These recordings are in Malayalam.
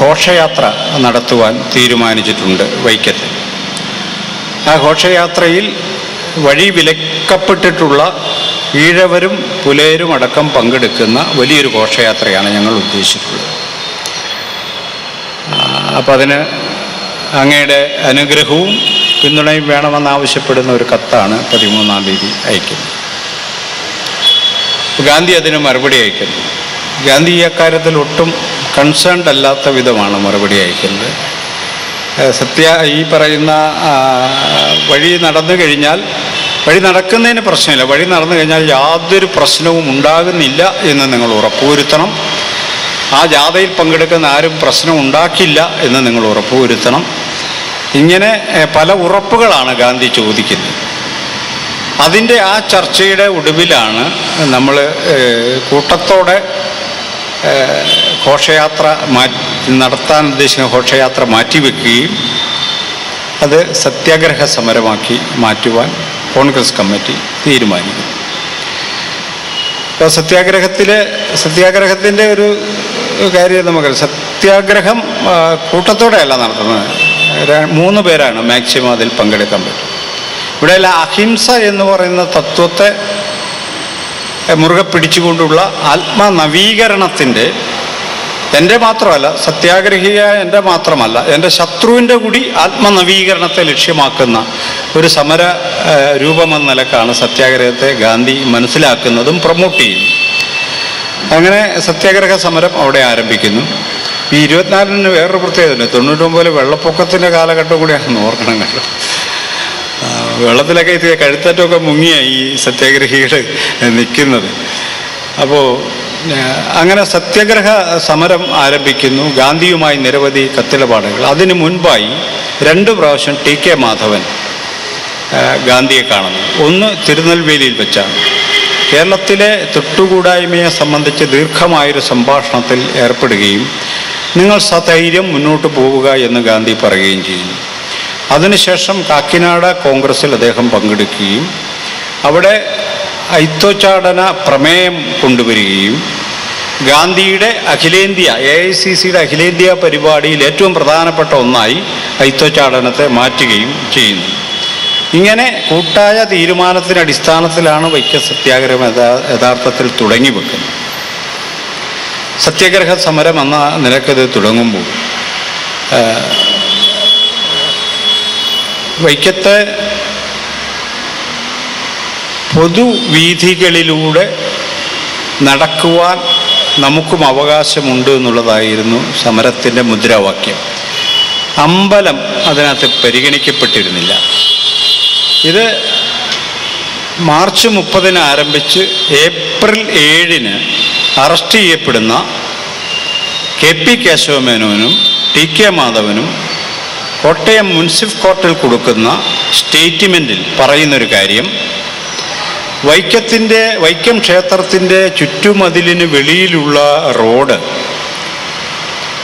ഘോഷയാത്ര നടത്തുവാൻ തീരുമാനിച്ചിട്ടുണ്ട് വൈക്കത്ത്. ആ ഘോഷയാത്രയിൽ വഴി വിലക്കപ്പെട്ടിട്ടുള്ള ഈഴവരും പുലേരും അടക്കം പങ്കെടുക്കുന്ന വലിയൊരു ഘോഷയാത്രയാണ് ഞങ്ങൾ ഉദ്ദേശിച്ചിട്ടുള്ളത്. അപ്പം അതിന് അങ്ങയുടെ അനുഗ്രഹവും പിന്തുണയും വേണമെന്നാവശ്യപ്പെടുന്ന ഒരു കത്താണ് പതിമൂന്നാം തീയതി അയക്കുന്നത്. ഗാന്ധി അതിന് മറുപടി അയക്കുന്നു. ഗാന്ധി അക്കാര്യത്തിൽ ഒട്ടും കൺസേൺഡ് അല്ലാത്ത വിധമാണ് മറുപടി അയക്കുന്നത്. സത്യ ഈ പറയുന്ന വഴി നടന്നു കഴിഞ്ഞാൽ വഴി നടക്കുന്നതിന് പ്രശ്നമില്ല. വഴി നടന്നു കഴിഞ്ഞാൽ യാതൊരു പ്രശ്നവും ഉണ്ടാകുന്നില്ല എന്ന് നിങ്ങൾ ഉറപ്പുവരുത്തണം. ആ ജാഥയിൽ പങ്കെടുക്കുന്ന ആരും പ്രശ്നം ഉണ്ടാക്കില്ല എന്ന് നിങ്ങൾ ഉറപ്പുവരുത്തണം. ഇങ്ങനെ പല ഉറപ്പുകളാണ് ഗാന്ധി ചോദിക്കുന്നത്. അതിന്റെ ആ ചർച്ചയുടെ ഒടുവിലാണ് നമ്മൾ കൂട്ടത്തോടെ ഘോഷയാത്ര നടത്താൻ ഉദ്ദേശിക്കുന്ന ഘോഷയാത്ര മാറ്റിവെക്കുകയും അത് സത്യാഗ്രഹ സമരമാക്കി മാറ്റുവാൻ കോൺഗ്രസ് കമ്മിറ്റി തീരുമാനിക്കും ഇപ്പോൾ സത്യാഗ്രഹത്തിൽ സത്യാഗ്രഹത്തിന്റെ ഒരു കാര്യം നമുക്ക് സത്യാഗ്രഹം കൂട്ടത്തോടെയല്ല നടത്തുന്നത്. മൂന്ന് പേരാണ് മാക്സിമം അതിൽ പങ്കെടുക്കാൻ പറ്റും ഇവിടെയെല്ലാം അഹിംസ എന്ന് പറയുന്ന തത്വത്തെ മുറുകെ പിടിച്ചുകൊണ്ടുള്ള ആത്മനവീകരണത്തിന്റെ എന്റെ മാത്രമല്ല സത്യാഗ്രഹിയായ എന്റെ മാത്രമല്ല എന്റെ ശത്രുവിന്റെ കൂടി ആത്മനവീകരണത്തെ ലക്ഷ്യമാക്കുന്ന ഒരു സമര രൂപമെന്ന നിലക്കാണ് സത്യാഗ്രഹത്തെ ഗാന്ധി മനസ്സിലാക്കുന്നതും പ്രൊമോട്ട് ചെയ്യുന്നു അങ്ങനെ സത്യാഗ്രഹ സമരം അവിടെ ആരംഭിക്കുന്നു. ഈ ഇരുപത്തിനാലിന് വേറൊരു പ്രത്യേകത തൊണ്ണൂറ്റൊമ്പതിൽ വെള്ളപ്പൊക്കത്തിന്റെ കാലഘട്ടം കൂടിയാണെന്ന് ഓർക്കണം കേട്ടോ വെള്ളത്തിലൊക്കെ ഇത് കഴുത്തറ്റമൊക്കെ മുങ്ങിയ ഈ സത്യാഗ്രഹികൾ നിൽക്കുന്നത് അപ്പോൾ അങ്ങനെ സത്യഗ്രഹ സമരം ആരംഭിക്കുന്നു. ഗാന്ധിയുമായി നിരവധി കത്തിലപാടുകൾ. അതിനു മുൻപായി രണ്ട് പ്രാവശ്യം ടി കെ മാധവൻ ഗാന്ധിയെ കാണുന്നു. ഒന്ന് തിരുനെൽവേലിയിൽ വെച്ചാണ്. കേരളത്തിലെ തൊട്ടുകൂടായ്മയെ സംബന്ധിച്ച് ദീർഘമായൊരു സംഭാഷണത്തിൽ ഏർപ്പെടുകയും നിങ്ങൾ സധൈര്യം മുന്നോട്ട് പോവുക എന്ന് ഗാന്ധി പറയുകയും ചെയ്യുന്നു. അതിനുശേഷം കാക്കിനാട കോൺഗ്രസിൽ അദ്ദേഹം പങ്കെടുക്കുകയും അവിടെ ഐത്തോച്ചാടന പ്രമേയം കൊണ്ടുവരികയും ഗാന്ധിയുടെ അഖിലേന്ത്യ എ ഐ സി സിയുടെ അഖിലേന്ത്യാ പരിപാടിയിൽ ഏറ്റവും പ്രധാനപ്പെട്ട ഒന്നായി ഐത്തോച്ചാടനത്തെ മാറ്റുകയും ചെയ്യുന്നു. ഇങ്ങനെ കൂട്ടായ തീരുമാനത്തിന് അടിസ്ഥാനത്തിലാണ് വൈക്കം സത്യാഗ്രഹം യഥാർത്ഥത്തിൽ തുടങ്ങി വെക്കുന്നത്. സത്യാഗ്രഹ സമരം എന്ന നിലക്കത് തുടങ്ങുമ്പോൾ വൈക്കത്തെ പൊതുവീഥികളിലൂടെ നടക്കുവാൻ നമുക്കും അവകാശമുണ്ട് എന്നുള്ളതായിരുന്നു സമരത്തിന്റെ മുദ്രാവാക്യം. അമ്പലം അതിനകത്ത് പരിഗണിക്കപ്പെട്ടിരുന്നില്ല. ഇത് മാർച്ച് മുപ്പതിന് ആരംഭിച്ച് ഏപ്രിൽ ഏഴിന് അറസ്റ്റ് ചെയ്യപ്പെടുന്ന കെ പി കേശവമേനോനും ടി കെ മാധവനും കോട്ടയം മുൻസിഫ് കോർട്ടിൽ കൊടുക്കുന്ന സ്റ്റേറ്റ്മെന്റിൽ പറയുന്നൊരു കാര്യം. വൈക്കത്തിന്റെ വൈക്കം ക്ഷേത്രത്തിന്റെ ചുറ്റുമതിലിന് വെളിയിലുള്ള റോഡ്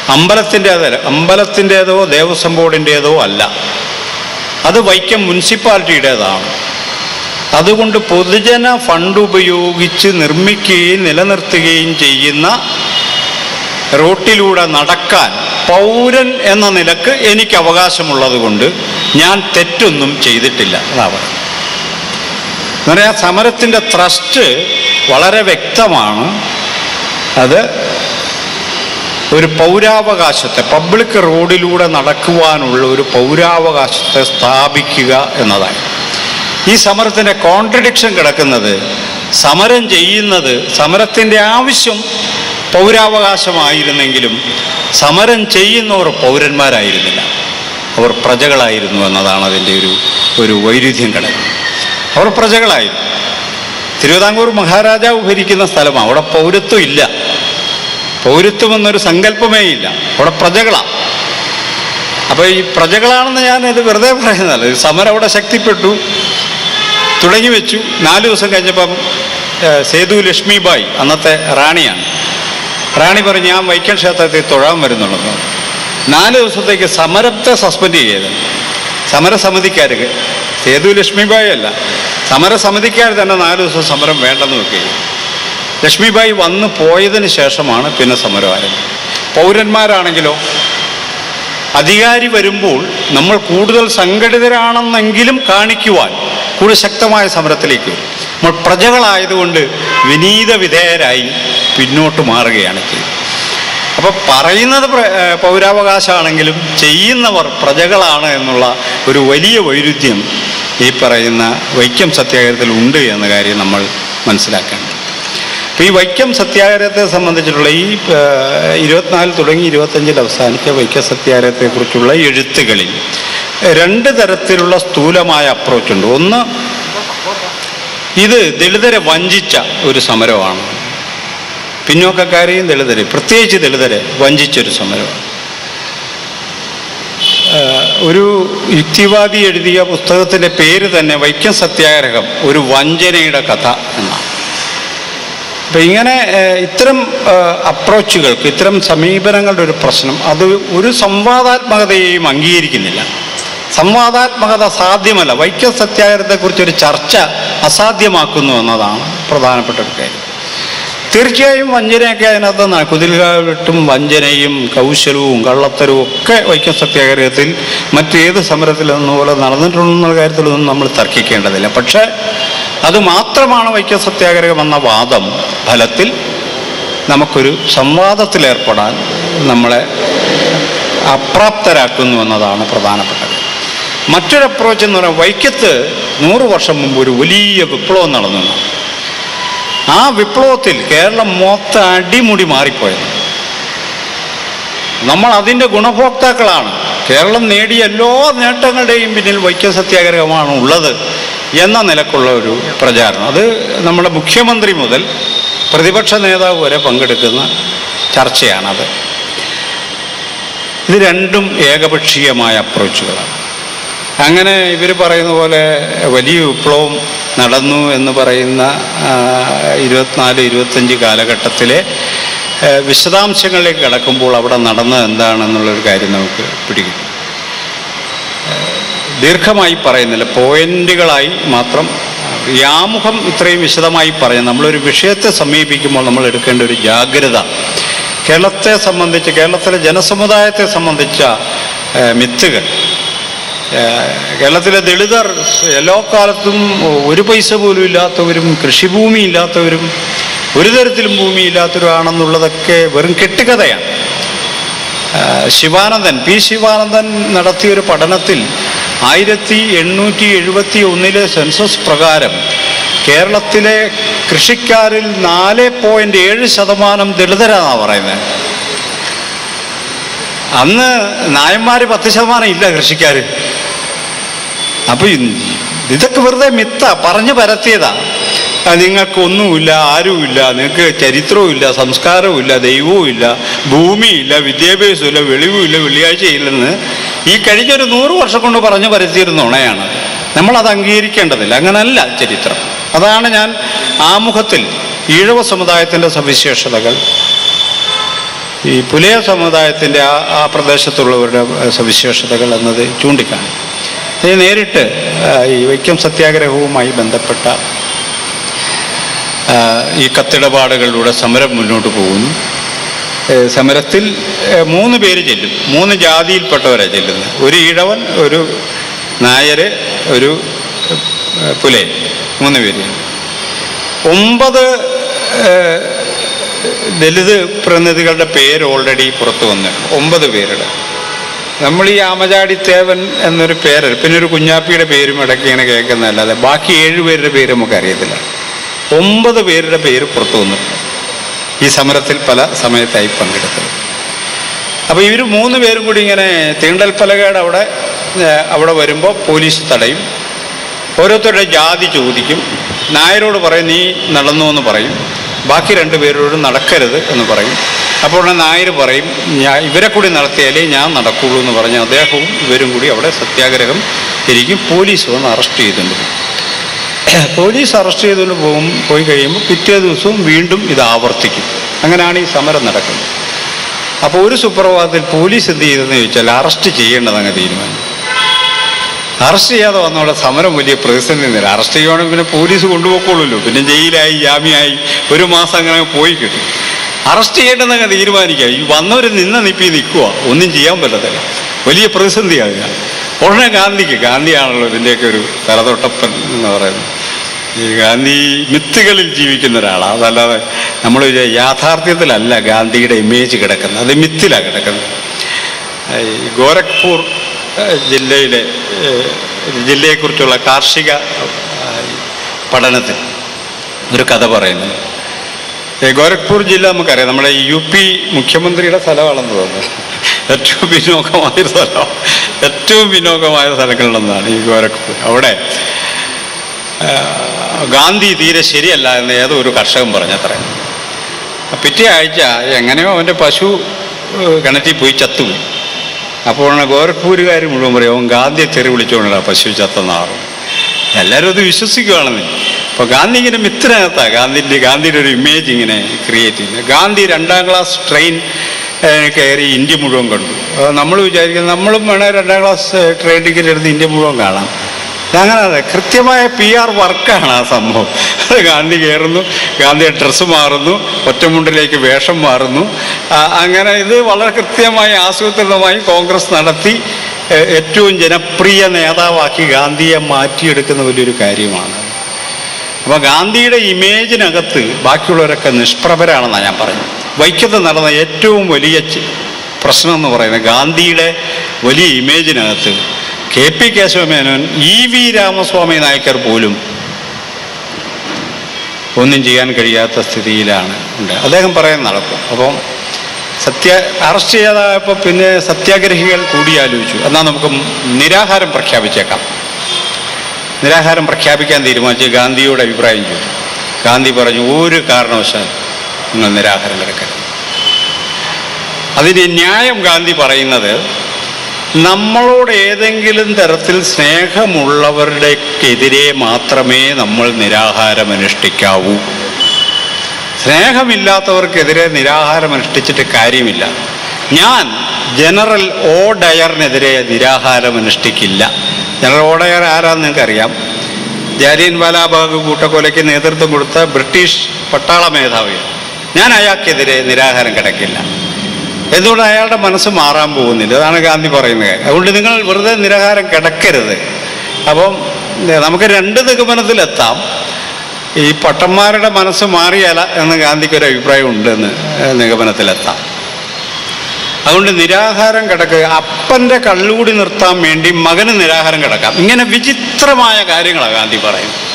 അമ്പലത്തിന്റേതല്ല അമ്പലത്തിന്റേതോ ദേവസ്വം ബോർഡിന്റേതോ അല്ല. അത് വൈക്കം മുനിസിപ്പാലിറ്റിയുടേതാണ് അതുകൊണ്ട് പൊതുജന ഫണ്ട് ഉപയോഗിച്ച് നിർമ്മിക്കുകയും നിലനിർത്തുകയും ചെയ്യുന്ന റോട്ടിലൂടെ നടക്കാൻ പൗരൻ എന്ന നിലയ്ക്ക് എനിക്ക് അവകാശമുള്ളത് കൊണ്ട് ഞാൻ തെറ്റൊന്നും ചെയ്തിട്ടില്ല. അതാ പറയുന്നത് എന്ന് പറയാ സമരത്തിന്റെ ത്രസ്റ്റ് വളരെ വ്യക്തമാണ്. അത് ഒരു പൗരാവകാശത്തെ പബ്ലിക് റോഡിലൂടെ നടക്കുവാനുള്ള ഒരു പൗരാവകാശത്തെ സ്ഥാപിക്കുക എന്നതാണ്. ഈ സമരത്തിന്റെ കോൺട്രഡിക്ഷൻ കിടക്കുന്നത് സമരം ചെയ്യുന്നത് സമരത്തിന്റെ ആവശ്യം പൗരാവകാശമായിരുന്നെങ്കിലും സമരം ചെയ്യുന്നവർ പൗരന്മാരായിരുന്നില്ല. അവർ പ്രജകളായിരുന്നു എന്നതാണ് അതിന്റെ ഒരു ഒരു വൈരുദ്ധ്യം കടൽ. അവർ പ്രജകളായിരുന്നു. തിരുവിതാംകൂർ മഹാരാജാവ് ഭരിക്കുന്ന സ്ഥലമാണ് അവിടെ പൗരത്വം ഇല്ല. പൗരത്വം എന്നൊരു സങ്കല്പമേ ഇല്ല. അവിടെ പ്രജകളാണ് അപ്പോൾ ഈ പ്രജകളാണെന്ന് ഞാൻ ഇത് വെറുതെ പറയുന്നതല്ല. സമരം അവിടെ ശക്തിപ്പെട്ടു തുടങ്ങി വെച്ചു. നാല് ദിവസം കഴിഞ്ഞപ്പം സേതു ലക്ഷ്മിബായി അന്നത്തെ റാണിയാണ്. റാണി പറഞ്ഞു ഞാൻ വൈക്കം ക്ഷേത്രത്തിൽ തൊഴാൻ വരുന്നുള്ളൂ. നാല് ദിവസത്തേക്ക് സമരത്തെ സസ്പെൻഡ് ചെയ്ത്. സമരസമിതിക്കാർക്ക് സേതു ലക്ഷ്മിബായി അല്ല സമരസമിതിക്കാർ തന്നെ നാല് ദിവസം സമരം വേണ്ടെന്ന് വെക്കുകയും ലക്ഷ്മിബായി വന്നു പോയതിന് ശേഷമാണ് പിന്നെ സമരം ആരംഭിച്ചത്. പൗരന്മാരാണെങ്കിലോ അധികാരി വരുമ്പോൾ നമ്മൾ കൂടുതൽ സംഘടിതരാണെന്നെങ്കിലും കാണിക്കുവാൻ കൂടുതൽ ശക്തമായ സമരത്തിലേക്ക് നമ്മൾ പ്രജകളായതുകൊണ്ട് വിനീത വിധേയരായി പിന്നോട്ട് മാറുകയാണ് ചെയ്യുന്നത് അപ്പോൾ പറയുന്നത് പ്ര- പൗരാവകാശമാണെങ്കിലും ചെയ്യുന്നവർ പ്രജകളാണ് എന്നുള്ള ഒരു വലിയ വൈരുദ്ധ്യം ഈ പറയുന്ന വൈക്കം സത്യാഗ്രഹത്തിൽ ഉണ്ട് എന്ന കാര്യം നമ്മൾ മനസ്സിലാക്കേണ്ടത്. അപ്പോൾ ഈ വൈക്കം സത്യാഗ്രഹത്തെ സംബന്ധിച്ചിട്ടുള്ള ഈ ഇരുപത്തിനാല് തുടങ്ങി ഇരുപത്തഞ്ചിൽ അവസാനിച്ച വൈക്കം സത്യാഗ്രഹത്തെക്കുറിച്ചുള്ള എഴുത്തുകളിൽ രണ്ട് തരത്തിലുള്ള സ്ഥൂലമായ അപ്രോച്ചുണ്ട്. ഒന്ന് ഇത് ദളിതരെ വഞ്ചിച്ച ഒരു സമരമാണ്. പിന്നോക്കക്കാരെയും ദളിതരെ പ്രത്യേകിച്ച് ദളിതരെ വഞ്ചിച്ചൊരു സമരമാണ് ഒരു യുക്തിവാദി എഴുതിയ പുസ്തകത്തിന്റെ പേര് തന്നെ വൈക്കം സത്യാഗ്രഹം ഒരു വഞ്ചനയുടെ കഥ എന്നാണ്. അപ്പം ഇങ്ങനെ ഇത്തരം അപ്രോച്ചുകൾക്ക് ഇത്തരം സമീപനങ്ങളുടെ ഒരു പ്രശ്നം അത് ഒരു സംവാദാത്മകതയെയും അംഗീകരിക്കുന്നില്ല. സംവാദാത്മകത സാധ്യമല്ല. വൈക്കം സത്യാഗ്രഹത്തെക്കുറിച്ചൊരു ചർച്ച അസാധ്യമാക്കുന്നു എന്നതാണ് പ്രധാനപ്പെട്ട ഒരു കാര്യം. തീർച്ചയായും വഞ്ചനയൊക്കെ അതിനകത്ത് കുതിൽകാവിട്ടും വഞ്ചനയും കൗശലവും കള്ളത്തരവും ഒക്കെ വൈക്കം സത്യാഗ്രഹത്തിൽ മറ്റേത് സമരത്തിൽ പോലെ നടന്നിട്ടുണ്ടെന്ന കാര്യത്തിലൊന്നും നമ്മൾ തർക്കിക്കേണ്ടതില്ല. പക്ഷേ അത് മാത്രമാണ് വൈക്കം സത്യാഗ്രഹം എന്ന വാദം ഫലത്തിൽ നമുക്കൊരു സംവാദത്തിലേർപ്പെടാൻ നമ്മളെ അപ്രാപ്തരാക്കുന്നു എന്നതാണ് പ്രധാനപ്പെട്ടത്. മറ്റൊരു അപ്രോച്ച് എന്ന് പറയുന്നത് വൈക്കത്ത് നൂറ് വർഷം മുമ്പ് ഒരു വലിയ വിപ്ലവം നടന്നു. ആ വിപ്ലവത്തിൽ കേരളം മൊത്ത അടിമുടി മാറിപ്പോയത് നമ്മൾ അതിന്റെ ഗുണഭോക്താക്കളാണ്. കേരളം നേടിയ എല്ലാ നേട്ടങ്ങളുടെയും പിന്നിൽ വൈക്കം സത്യാഗ്രഹമാണ് ഉള്ളത് എന്ന നിലക്കുള്ള ഒരു പ്രചാരണം. അത് നമ്മുടെ മുഖ്യമന്ത്രി മുതൽ പ്രതിപക്ഷ നേതാവ് വരെ പങ്കെടുക്കുന്ന ചർച്ചയാണത്. ഇത് രണ്ടും ഏകപക്ഷീയമായ അപ്രോച്ചുകളാണ്. അങ്ങനെ ഇവർ പറയുന്ന പോലെ വലിയ വിപ്ലവം നടന്നു എന്ന് പറയുന്ന ഇരുപത്തിനാല് ഇരുപത്തഞ്ച് കാലഘട്ടത്തിലെ വിശദാംശങ്ങളിലേക്ക് കടക്കുമ്പോൾ അവിടെ നടന്നത് എന്താണെന്നുള്ളൊരു കാര്യം നമുക്ക് പിടിക്കും ദീർഘമായി പറയുന്നില്ല. പോയിന്റുകളായി മാത്രം ഈ ആമുഖം ഇത്രയും വിശദമായി പറയാം നമ്മളൊരു വിഷയത്തെ സമീപിക്കുമ്പോൾ നമ്മൾ എടുക്കേണ്ട ഒരു ജാഗ്രത. കേരളത്തെ സംബന്ധിച്ച് കേരളത്തിലെ ജനസമുദായത്തെ സംബന്ധിച്ച മിത്തുകൾ. കേരളത്തിലെ ദളിതർ എല്ലാ കാലത്തും ഒരു പൈസ പോലും ഇല്ലാത്തവരും കൃഷിഭൂമി ഇല്ലാത്തവരും ഒരു തരത്തിലും ഭൂമി ഇല്ലാത്തവരാണെന്നുള്ളതൊക്കെ വെറും കെട്ടുകഥയാണ്. ശിവാനന്ദൻ പി ശിവാനന്ദൻ നടത്തിയൊരു പഠനത്തിൽ ആയിരത്തി എണ്ണൂറ്റി എഴുപത്തി ഒന്നിലെ സെൻസസ് പ്രകാരം കേരളത്തിലെ കൃഷിക്കാരിൽ നാല് പോയിന്റ് ഏഴ് ശതമാനം ദളിതരാണെന്നാണ് പറയുന്നത് അന്ന് നായന്മാർ പത്ത് ശതമാനം ഇല്ല കൃഷിക്കാർ അപ്പൊ ഇതൊക്കെ വെറുതെ മിത്ത പറഞ്ഞു പരത്തിയതാ. നിങ്ങൾക്കൊന്നുമില്ല ആരുമില്ല നിങ്ങൾക്ക് ചരിത്രവും ഇല്ല സംസ്കാരവും ഇല്ല ദൈവവും ഇല്ല ഭൂമിയില്ല വിദ്യാഭ്യാസവും ഇല്ല വെളിവുമില്ല വെള്ളിയാഴ്ചയില്ലെന്ന് ഈ കഴിഞ്ഞൊരു നൂറ് വർഷം കൊണ്ട് പറഞ്ഞു പരത്തിയിരുന്ന ഉണയാണ് നമ്മളത് അംഗീകരിക്കേണ്ടതില്ല. അങ്ങനല്ല ചരിത്രം. അതാണ് ഞാൻ ആമുഖത്തിൽ ഈഴവ സമുദായത്തിന്റെ സവിശേഷതകൾ. ഈ പുലയ സമുദായത്തിന്റെ ആ ആ പ്രദേശത്തുള്ളവരുടെ സവിശേഷതകൾ എന്നത് ചൂണ്ടിക്കാണി ഇത് നേരിട്ട് ഈ വൈക്കം സത്യാഗ്രഹവുമായി ബന്ധപ്പെട്ട ഈ കത്തിടപാടുകളിലൂടെ സമരം മുന്നോട്ട് പോകുന്നു. സമരത്തിൽ മൂന്ന് പേര് ചെല്ലും. മൂന്ന് ജാതിയിൽപ്പെട്ടവരാണ് ചെല്ലുന്നത്. ഒരു ഈഴവൻ ഒരു നായർ ഒരു ഏ, മൂന്ന് പേര്. ഒമ്പത് ദലിത് പ്രതിനിധികളുടെ പേര് ഓൾറെഡി പുറത്തു വന്നിട്ടുണ്ട്. ഒമ്പത് പേരുടെ നമ്മൾ ഈ ആമചാടി തേവൻ എന്നൊരു പേര് പിന്നെ ഒരു കുഞ്ഞാപ്പിയുടെ പേരും ഇടയ്ക്ക് ഇങ്ങനെ കേൾക്കുന്നതല്ലാതെ ബാക്കി ഏഴുപേരുടെ പേര് നമുക്ക് അറിയത്തില്ല. ഒമ്പത് പേരുടെ പേര് പുറത്തു വന്നിട്ടുണ്ട്. ഈ സമരത്തിൽ പല സമയത്തായി പങ്കെടുത്തത്. അപ്പോൾ ഇവർ മൂന്ന് പേരും കൂടി ഇങ്ങനെ തീണ്ടൽ പലകയുടെ അവിടെ അവിടെ വരുമ്പോൾ പോലീസ് തടയും. ഓരോരുത്തരുടെ ജാതി ചോദിക്കും. നായരോട് പറയും നീ നടന്നു എന്ന് പറയും. ബാക്കി രണ്ട് പേരോട് നടക്കരുത് എന്ന് പറയും. അപ്പോൾ നായർ പറയും ഞാൻ ഇവരെ കൂടി നടത്തിയാലേ ഞാൻ നടക്കുള്ളൂ എന്ന് പറഞ്ഞ് അദ്ദേഹവും ഇവരും കൂടി അവിടെ സത്യാഗ്രഹം ഇരിക്കും. പോലീസ് വന്ന് അറസ്റ്റ് ചെയ്തിട്ടുണ്ട് പോലീസ് അറസ്റ്റ് ചെയ്തുകൊണ്ട് പോകും പോയി കഴിയുമ്പോൾ പിറ്റേ ദിവസവും വീണ്ടും ഇത് ആവർത്തിക്കും. അങ്ങനെയാണ് ഈ സമരം നടക്കുന്നത്. അപ്പോൾ ഒരു സുപ്രഭാതത്തിൽ പോലീസ് എന്ത് ചെയ്തെന്ന് ചോദിച്ചാൽ അറസ്റ്റ് ചെയ്യേണ്ടത് അങ്ങ് തീരുമാനം അറസ്റ്റ് ചെയ്യാതെ വന്നവിടെ സമരം വലിയ പ്രതിസന്ധി നില അറസ്റ്റ് ചെയ്യുവാണെങ്കിൽ പിന്നെ പോലീസ് കൊണ്ടുപോക്കുള്ളൂ പിന്നെ ജയിലായി ജാമ്യമായി ഒരു മാസം അങ്ങനെ പോയി കിട്ടും. അറസ്റ്റ് ചെയ്യേണ്ടെന്നൊക്കെ തീരുമാനിക്കുക. ഈ വന്നവർ നിന്ന നിപ്പി നിൽക്കുക ഒന്നും ചെയ്യാൻ പറ്റത്തില്ല. വലിയ പ്രതിസന്ധിയാകുക. ഉടനെ ഗാന്ധിക്ക് ഗാന്ധിയാണല്ലോ ഇതിന്റെയൊക്കെ ഒരു തലതൊട്ടപ്പൻ എന്ന് പറയുന്നത്. ഈ ഗാന്ധി മിത്തുകളിൽ ജീവിക്കുന്ന ഒരാളാണ് അതല്ലാതെ നമ്മൾ യാഥാർത്ഥ്യത്തിലല്ല ഗാന്ധിയുടെ ഇമേജ് കിടക്കുന്നത്. അത് മിത്തിലാണ് കിടക്കുന്നത്. ഈ ഗോരഖ്പൂർ ജില്ലയിലെ ജില്ലയെക്കുറിച്ചുള്ള കാർഷിക പഠനത്തിൽ ഒരു കഥ പറയുന്നു. ഗോരഖ്പൂർ ജില്ല നമുക്കറിയാം. നമ്മുടെ യു പി മുഖ്യമന്ത്രിയുടെ സ്ഥലമാണെന്ന് തോന്നുന്നു. ഏറ്റവും വിനോദമായ സ്ഥലം. ഏറ്റവും വിനോദമായ സ്ഥലങ്ങളിലൊന്നാണ് ഈ ഗോരഖ്പൂർ. അവിടെ ഗാന്ധി തീരെ ശരിയല്ല എന്ന് ഏതോ ഒരു കർഷകൻ പറഞ്ഞത്ര. പിറ്റേ ആഴ്ച എങ്ങനെയോ അവന്റെ പശു കിണറ്റിൽ പോയി ചത്തുപോയി. അപ്പോൾ ഗോരഖ്പൂരുകാർ മുഴുവൻ പറയും അവൻ ഗാന്ധിയെ തെറി വിളിച്ചുകൊണ്ടാണ് പശു ചത്തെന്നാറും എല്ലാവരും അത് വിശ്വസിക്കുകയാണെന്ന് അപ്പോൾ ഗാന്ധി ഇങ്ങനെ മിത്രനകത്താണ് ഗാന്ധിന്റെ ഗാന്ധിയുടെ ഒരു ഇമേജ് ഇങ്ങനെ ക്രിയേറ്റ് ചെയ്യുന്നത്. ഗാന്ധി രണ്ടാം ക്ലാസ് ട്രെയിൻ കയറി ഇന്ത്യ മുഴുവൻ കണ്ടു. നമ്മൾ വിചാരിക്കുന്നത് നമ്മളും വേണേൽ രണ്ടാം ക്ലാസ് ട്രെയിൻ ടിക്കറ്റ് എടുത്ത് ഇന്ത്യ മുഴുവൻ കാണാം. അങ്ങനെ കൃത്യമായ പി ആർ വർക്കാണ് ആ സംഭവം. ഗാന്ധി കയറുന്നു ഗാന്ധി ഡ്രസ്സ് മാറുന്നു ഒറ്റമുണ്ടിലേക്ക് വേഷം മാറുന്നു. അങ്ങനെ ഇത് വളരെ കൃത്യമായി ആസൂത്രിതമായി കോൺഗ്രസ് നടത്തി ഏറ്റവും ജനപ്രിയ നേതാവാക്കി ഗാന്ധിയെ മാറ്റിയെടുക്കുന്ന വലിയൊരു കാര്യമാണ്. അപ്പോൾ ഗാന്ധിയുടെ ഇമേജിനകത്ത് ബാക്കിയുള്ളവരൊക്കെ നിഷ്പ്രഭരാണെന്നാണ് ഞാൻ പറഞ്ഞത്. വൈക്കത്ത് നടന്ന ഏറ്റവും വലിയ പ്രശ്നം എന്ന് പറയുന്നത് ഗാന്ധിയുടെ വലിയ ഇമേജിനകത്ത് K P Keshava Menon E V Ramaswamy Naicker പോലും ഒന്നും ചെയ്യാൻ കഴിയാത്ത സ്ഥിതിയിലാണ്. ഉണ്ട്. അദ്ദേഹം പറയാൻ നടക്കും അപ്പം സത്യ അറസ്റ്റ് ചെയ്തപ്പോൾ പിന്നെ സത്യാഗ്രഹികൾ കൂടിയാലോചിച്ചു. എന്നാൽ നമുക്ക് നിരാഹാരം പ്രഖ്യാപിച്ചേക്കാം. നിരാഹാരം പ്രഖ്യാപിക്കാൻ തീരുമാനിച്ച് ഗാന്ധിയോട് അഭിപ്രായം ചോദിച്ചു. ഗാന്ധി പറഞ്ഞു ഒരു കാരണവശാൽ നിങ്ങൾ നിരാഹാരം കിടക്കരുത് അതിന് ന്യായം ഗാന്ധി പറയുന്നത് നമ്മളോട് ഏതെങ്കിലും തരത്തിൽ സ്നേഹമുള്ളവരുടെക്കെതിരെ മാത്രമേ നമ്മൾ നിരാഹാരം അനുഷ്ഠിക്കാവൂ സ്നേഹമില്ലാത്തവർക്കെതിരെ നിരാഹാരം അനുഷ്ഠിച്ചിട്ട് കാര്യമില്ല. ഞാൻ ജനറൽ ഓ ഡയറിനെതിരെ നിരാഹാരം അനുഷ്ഠിക്കില്ല ജനറൽ ഓ ഡയർ ആരാന്ന് നിങ്ങൾക്കറിയാം ജാലിയൻ വാലാബാഗ് കൂട്ടക്കൊലയ്ക്ക് നേതൃത്വം കൊടുത്ത ബ്രിട്ടീഷ് പട്ടാള മേധാവി. ഞാൻ അയാൾക്കെതിരെ നിരാഹാരം കിടക്കില്ല. എന്തുകൊണ്ട് അയാളുടെ മനസ്സ് മാറാൻ പോകുന്നില്ല? അതാണ് ഗാന്ധി പറയുന്നത് അതുകൊണ്ട് നിങ്ങൾ വെറുതെ നിരാഹാരം കിടക്കരുത്. അപ്പം നമുക്ക് രണ്ട് നിഗമനത്തിലെത്താം. ഈ പട്ടന്മാരുടെ മനസ്സ് മാറിയല്ല എന്ന് ഗാന്ധിക്ക് ഒരു അഭിപ്രായം ഉണ്ടെന്ന് നിഗമനത്തിലെത്താം. അതുകൊണ്ട് നിരാഹാരം കിടക്കുക. അപ്പന്റെ കള്ളുകൂടി നിർത്താൻ വേണ്ടി മകന് നിരാഹാരം കിടക്കാം. ഇങ്ങനെ വിചിത്രമായ കാര്യങ്ങളാണ് ഗാന്ധി പറയുന്നത്.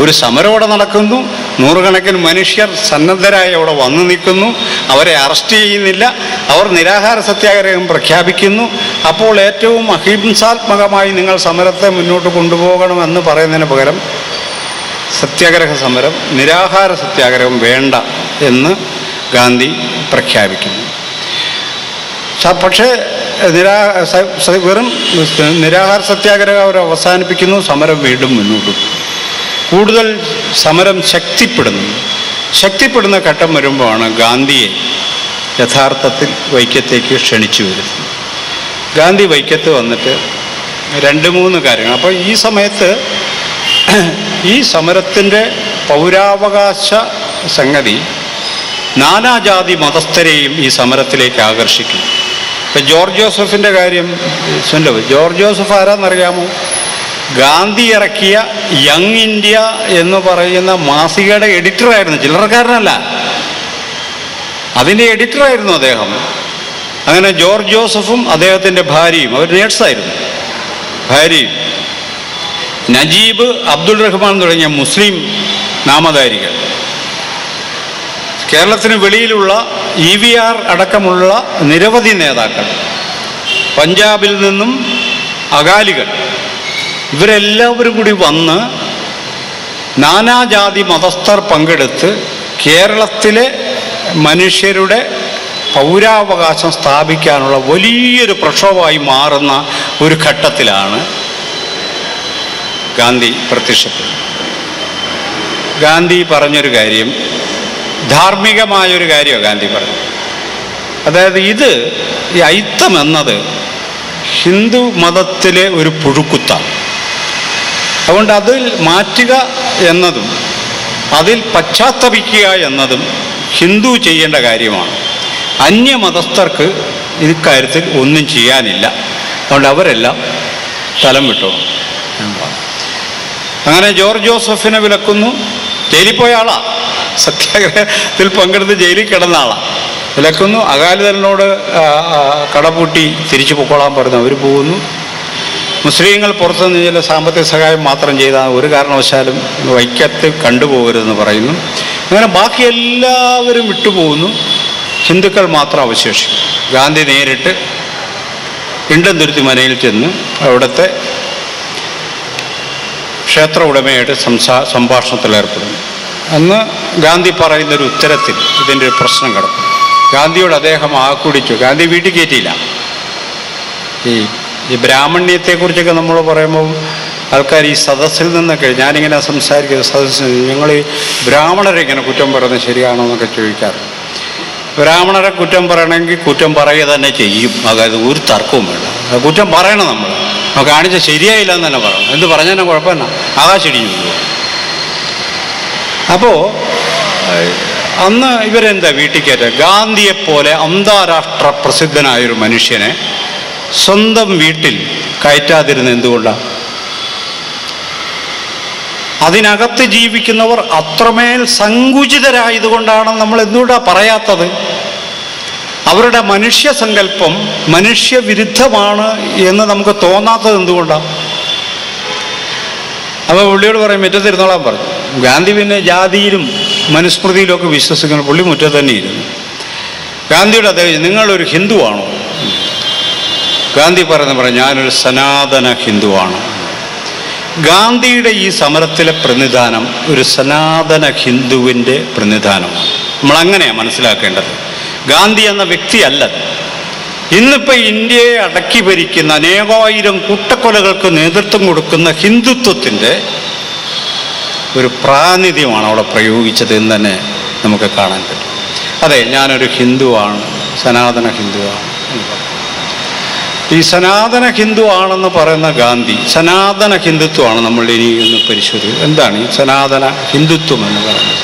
ഒരു സമരം അവിടെ നടക്കുന്നു. നൂറുകണക്കിന് മനുഷ്യർ സന്നദ്ധരായി അവിടെ വന്നു നിൽക്കുന്നു. അവരെ അറസ്റ്റ് ചെയ്യുന്നില്ല. അവർ നിരാഹാര സത്യാഗ്രഹം പ്രഖ്യാപിക്കുന്നു. അപ്പോൾ ഏറ്റവും അഹിംസാത്മകമായി നിങ്ങൾ സമരത്തെ മുന്നോട്ട് കൊണ്ടുപോകണമെന്ന് പറയുന്നതിന് പകരം സത്യാഗ്രഹ സമരം നിരാഹാര സത്യാഗ്രഹം വേണ്ട എന്ന് ഗാന്ധി പ്രഖ്യാപിക്കുന്നു. പക്ഷേ നിരാ വെറും നിരാഹാര സത്യാഗ്രഹം അവർ അവസാനിപ്പിക്കുന്നു സമരം വീണ്ടും മുന്നോട്ട്. കൂടുതൽ സമരം ശക്തിപ്പെടുന്നു. ശക്തിപ്പെടുന്ന ഘട്ടം വരുമ്പോഴാണ് ഗാന്ധിയെ യഥാർത്ഥത്തിൽ വൈക്കത്തേക്ക് ക്ഷണിച്ചു വരുന്നത്. ഗാന്ധി വൈക്കത്ത് വന്നിട്ട് രണ്ട് മൂന്ന് കാര്യങ്ങൾ. അപ്പോൾ ഈ സമയത്ത് ഈ സമരത്തിന്റെ പൗരാവകാശ സംഗതി നാനാജാതി മതസ്ഥരെയും ഈ സമരത്തിലേക്ക് ആകർഷിക്കും ഇപ്പം ജോർജ് ജോസഫിന്റെ കാര്യം സുണ്ടോ ജോർജ് ജോസഫ് ആരാന്നറിയാമോ? ഗാന്ധി ഇറക്കിയ യങ് ഇന്ത്യ എന്ന് പറയുന്ന മാസികയുടെ എഡിറ്ററായിരുന്നു ചില്ലറക്കാരനല്ല. അതിന്റെ എഡിറ്ററായിരുന്നു അദ്ദേഹം. അങ്ങനെ ജോർജ് ജോസഫും അദ്ദേഹത്തിന്റെ ഭാര്യയും അവർ നേഴ്സായിരുന്നു ഭാര്യയും. നജീബ് അബ്ദുൾ റഹ്മാൻ തുടങ്ങിയ മുസ്ലിം നാമധാരികൾ. കേരളത്തിന് വെളിയിലുള്ള ഇ വി ആർ അടക്കമുള്ള നിരവധി നേതാക്കൾ പഞ്ചാബിൽ നിന്നും അകാലികൾ ഇവരെല്ലാവരും കൂടി വന്ന് നാനാജാതി മതസ്ഥർ പങ്കെടുത്ത് കേരളത്തിലെ മനുഷ്യരുടെ പൗരാവകാശം സ്ഥാപിക്കാനുള്ള വലിയൊരു പ്രക്ഷോഭമായി മാറുന്ന ഒരു ഘട്ടത്തിലാണ് ഗാന്ധി പ്രത്യക്ഷപ്പെട്ടത് ഗാന്ധി പറഞ്ഞൊരു കാര്യം ധാർമ്മികമായൊരു കാര്യമാണ് ഗാന്ധി പറഞ്ഞു അതായത് ഇത് ഈ അയിത്തം എന്നത് ഹിന്ദു മതത്തിലെ ഒരു പുഴുക്കുത്താണ്. അതുകൊണ്ട് അതിൽ മാറ്റുക എന്നതും അതിൽ പശ്ചാത്തപിക്കുക എന്നതും ഹിന്ദു ചെയ്യേണ്ട കാര്യമാണ്. അന്യമതസ്ഥർക്ക് ഇക്കാര്യത്തിൽ ഒന്നും ചെയ്യാനില്ല. അതുകൊണ്ട് അവരെല്ലാം സ്ഥലം വിട്ടു അങ്ങനെ ജോർജ് ജോസഫിനെ വിലക്കുന്നു. ജയിലിൽ പോയ ആളാ. സത്യാഗ്രഹത്തിൽ പങ്കെടുത്ത് ജയിലിൽ കിടന്ന ആളാണ് വിലക്കുന്നു അകാലിദളിനോട് കടപൂട്ടി തിരിച്ചു പൊക്കോളാൻ പറഞ്ഞു. അവർ പോകുന്നു. മുസ്ലിങ്ങൾ പുറത്തു നിന്ന് ചില സാമ്പത്തിക സഹായം മാത്രം ചെയ്താൽ ഒരു കാരണവശാലും വൈക്കത്ത് കണ്ടുപോകരുതെന്ന് പറയുന്നു. അങ്ങനെ ബാക്കി എല്ലാവരും വിട്ടുപോകുന്നു. ഹിന്ദുക്കൾ മാത്രം അവശേഷിക്കും. ഗാന്ധി നേരിട്ട് ഇണ്ടന്തുരുത്തി മനയിൽ ചെന്ന് അവിടുത്തെ ക്ഷേത്ര ഉടമയായിട്ട് സംസാ സംഭാഷണത്തിൽ ഏർപ്പെടുന്നു. അന്ന് ഗാന്ധി പറയുന്നൊരു ഉത്തരത്തിൽ ഇതിന്റെ ഒരു പ്രശ്നം കിടക്കും. ഗാന്ധിയോട് അദ്ദേഹം ആക്കുടിച്ചു ഗാന്ധി വീട്ടിൽ കയറ്റിയില്ല. ഈ ഈ ബ്രാഹ്മണ്യത്തെക്കുറിച്ചൊക്കെ നമ്മൾ പറയുമ്പോൾ ആൾക്കാർ ഈ സദസ്സിൽ നിന്നൊക്കെ ഞാനിങ്ങനെ സംസാരിക്കുന്ന സദസ്സിൽ ഞങ്ങൾ ഈ ബ്രാഹ്മണരെ ഇങ്ങനെ കുറ്റം പറയുന്നത് ശരിയാണോ എന്നൊക്കെ ചോദിക്കാറുണ്ട് ബ്രാഹ്മണരെ കുറ്റം പറയണമെങ്കിൽ കുറ്റം പറയുക തന്നെ ചെയ്യും. അതായത് ഒരു തർക്കവും വേണ്ട. കുറ്റം പറയണം നമ്മൾ. കാണിച്ച ശരിയായില്ല എന്ന് തന്നെ പറയണം. എന്ത് പറഞ്ഞാലും കുഴപ്പമില്ല. ആകാശിടിഞ്ഞു പോകും അപ്പോൾ അന്ന് ഇവരെന്താ വീട്ടിൽ കയറ്റുക ഗാന്ധിയെപ്പോലെ അന്താരാഷ്ട്ര പ്രസിദ്ധനായൊരു മനുഷ്യനെ സ്വന്തം വീട്ടിൽ കയറ്റാതിരുന്ന എന്തുകൊണ്ടാണ് അതിനകത്ത് ജീവിക്കുന്നവർ അത്രമേൽ സങ്കുചിതരായതുകൊണ്ടാണ് നമ്മൾ എന്തുകൊണ്ടാണ് പറയാത്തത്? അവരുടെ മനുഷ്യ സങ്കല്പം മനുഷ്യവിരുദ്ധമാണ് എന്ന് നമുക്ക് തോന്നാത്തത് എന്തുകൊണ്ടാണ് അപ്പോൾ പുള്ളിയോട് പറയും മുറ്റത്തിരുന്നോളാൻ പറഞ്ഞു. ഗാന്ധി പിന്നെ ജാതിയിലും മനുസ്മൃതിയിലുമൊക്കെ വിശ്വസിക്കുന്ന പുള്ളി മുറ്റത്ത് തന്നെ ഇരുന്നു ഗാന്ധിയുടെ അദ്ദേഹം നിങ്ങളൊരു ഹിന്ദുവാണോ? ഗാന്ധി പറയുന്ന പറഞ്ഞു ഞാനൊരു സനാതന ഹിന്ദുവാണ്. ഗാന്ധിയുടെ ഈ സമരത്തിലെ പ്രതിനിധാനം ഒരു സനാതന ഹിന്ദുവിന്റെ പ്രതിനിധാനമാണ്. നമ്മൾ അങ്ങനെയാണ് മനസ്സിലാക്കേണ്ടത്. ഗാന്ധി എന്ന വ്യക്തിയല്ല. ഇന്നിപ്പോൾ ഇന്ത്യയെ അടക്കി ഭരിക്കുന്ന അനേകായിരം കൂട്ടക്കൊലകൾക്ക് നേതൃത്വം കൊടുക്കുന്ന ഹിന്ദുത്വത്തിന്റെ ഒരു പ്രാതിനിധ്യമാണ് അവിടെ പ്രയോഗിച്ചത് എന്ന് തന്നെ നമുക്ക് കാണാൻ പറ്റും. അതെ ഞാനൊരു ഹിന്ദുവാണ് സനാതന ഹിന്ദുവാണ് ഈ സനാതന ഹിന്ദു ആണെന്ന് പറയുന്ന ഗാന്ധി സനാതന ഹിന്ദുത്വമാണ് നമ്മൾ ഇനി ഒന്ന് പരിശോധിക്കുക എന്താണ് ഈ സനാതന ഹിന്ദുത്വം എന്ന് പറയുന്നത്?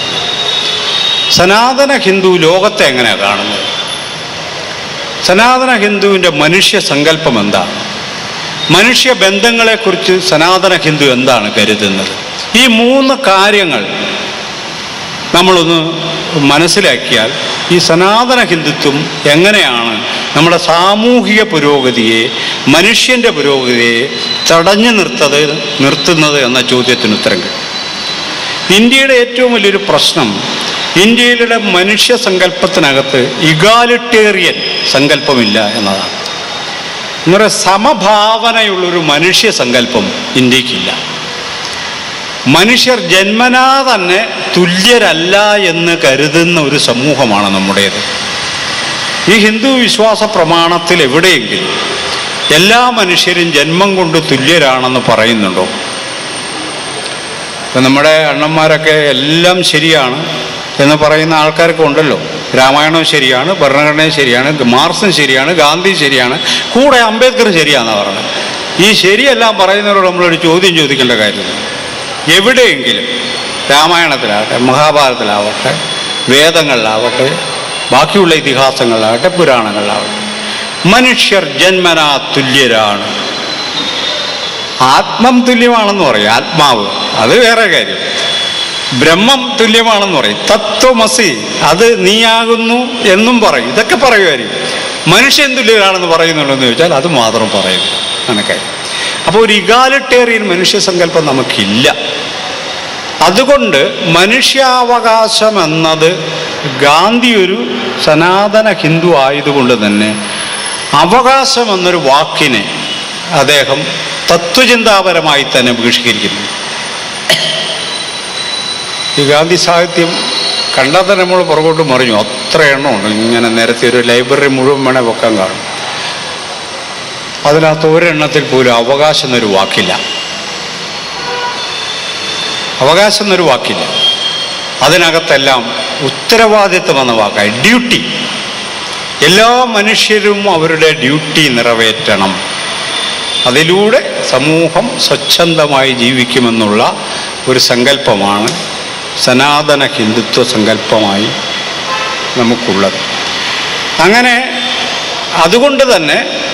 സനാതന ഹിന്ദു ലോകത്തെ എങ്ങനെയാണ് കാണുന്നത്? സനാതന ഹിന്ദുവിന്റെ മനുഷ്യ സങ്കല്പം എന്താണ്? മനുഷ്യ ബന്ധങ്ങളെക്കുറിച്ച് സനാതന ഹിന്ദു എന്താണ് കരുതുന്നത്? ഈ മൂന്ന് കാര്യങ്ങൾ നമ്മളൊന്ന് മനസ്സിലാക്കിയാൽ ഈ സനാതന ഹിന്ദുത്വം എങ്ങനെയാണ് നമ്മുടെ സാമൂഹിക പുരോഗതിയെ മനുഷ്യന്റെ പുരോഗതിയെ തടഞ്ഞു നിർത്തത് നിർത്തുന്നത് എന്ന ചോദ്യത്തിന് ഉത്തരം കിട്ടും. ഇന്ത്യയുടെ ഏറ്റവും വലിയൊരു പ്രശ്നം ഇന്ത്യയിലെ മനുഷ്യ സങ്കല്പത്തിനകത്ത് ഇഗാലിറ്റേറിയൻ സങ്കല്പമില്ല എന്നതാണ്. എന്ന് പറയുക സമഭാവനയുള്ളൊരു മനുഷ്യ സങ്കല്പം ഇന്ത്യക്കില്ല. മനുഷ്യർ ജന്മനാ തന്നെ തുല്യരല്ല എന്ന് കരുതുന്ന ഒരു സമൂഹമാണ് നമ്മുടേത്. ഈ ഹിന്ദു വിശ്വാസ പ്രമാണത്തിൽ എവിടെയെങ്കിലും എല്ലാ മനുഷ്യരും ജന്മം കൊണ്ട് തുല്യരാണെന്ന് പറയുന്നുണ്ടോ? ഇപ്പം നമ്മുടെ അണ്ണന്മാരൊക്കെ എല്ലാം ശരിയാണ് എന്ന് പറയുന്ന ആൾക്കാരൊക്കെ ഉണ്ടല്ലോ. രാമായണവും ശരിയാണ് ഭരണഘടനയും ശരിയാണ് മാർസും ശരിയാണ് ഗാന്ധി ശരിയാണ് കൂടെ അംബേദ്കർ ശരിയാണെന്നാണ് പറയുന്നത് ഈ ശരിയെല്ലാം പറയുന്നവരോട് നമ്മളൊരു ചോദ്യം ചോദിക്കേണ്ട കാര്യമില്ല. എവിടെയെങ്കിലും രാമായണത്തിലാവട്ടെ മഹാഭാരതത്തിലാവട്ടെ വേദങ്ങളിലാവട്ടെ ബാക്കിയുള്ള ഇതിഹാസങ്ങളിലാവട്ടെ പുരാണങ്ങളിലാവട്ടെ മനുഷ്യർ ജന്മനാ തുല്യരാണ്. ആത്മം തുല്യമാണെന്ന് പറയും ആത്മാവ്. അത് വേറെ കാര്യം. ബ്രഹ്മം തുല്യമാണെന്ന് പറയും. തത്വമസി അത് നീയാകുന്നു എന്നും പറയും. ഇതൊക്കെ പറയുമായിരിക്കും. മനുഷ്യൻ തുല്യരാണെന്ന് പറയുന്നുണ്ടെന്ന് ചോദിച്ചാൽ അത് മാത്രം പറയുന്നു. അങ്ങനെ അപ്പോൾ ഒരു ഇഗാലിറ്റേറിയൻ മനുഷ്യ സങ്കല്പം നമുക്കില്ല. അതുകൊണ്ട് മനുഷ്യാവകാശം എന്നത് ഗാന്ധി ഒരു സനാതന ഹിന്ദു ആയതുകൊണ്ട് തന്നെ അവകാശം എന്നൊരു വാക്കിനെ അദ്ദേഹം തത്വചിന്താപരമായി തന്നെ ബഹിഷ്കരിക്കുന്നു ഈ ഗാന്ധി സാഹിത്യം കണ്ടാൽ തന്നെ നമ്മൾ പുറകോട്ട് മറിഞ്ഞു. അത്ര എണ്ണമുണ്ട്. ഇങ്ങനെ നേരത്തെ ഒരു ലൈബ്രറി മുഴുവൻ വേണേൽ വെക്കാൻ കാണും. അതിനകത്ത് ഒരെണ്ണത്തിൽ പോലും അവകാശം എന്നൊരു വാക്കില്ല. അവകാശം എന്നൊരു വാക്കില്ല. അതിനകത്തെല്ലാം ഉത്തരവാദിത്വം എന്ന വാക്കായി ഡ്യൂട്ടി. എല്ലാ മനുഷ്യരും അവരുടെ ഡ്യൂട്ടി നിറവേറ്റണം. അതിലൂടെ സമൂഹം സ്വച്ഛന്തമായി ജീവിക്കുമെന്നുള്ള ഒരു സങ്കല്പമാണ് സനാതന ഹിന്ദുത്വ സങ്കല്പമായി നമുക്കുള്ളത്. അങ്ങനെ അതുകൊണ്ട് തന്നെ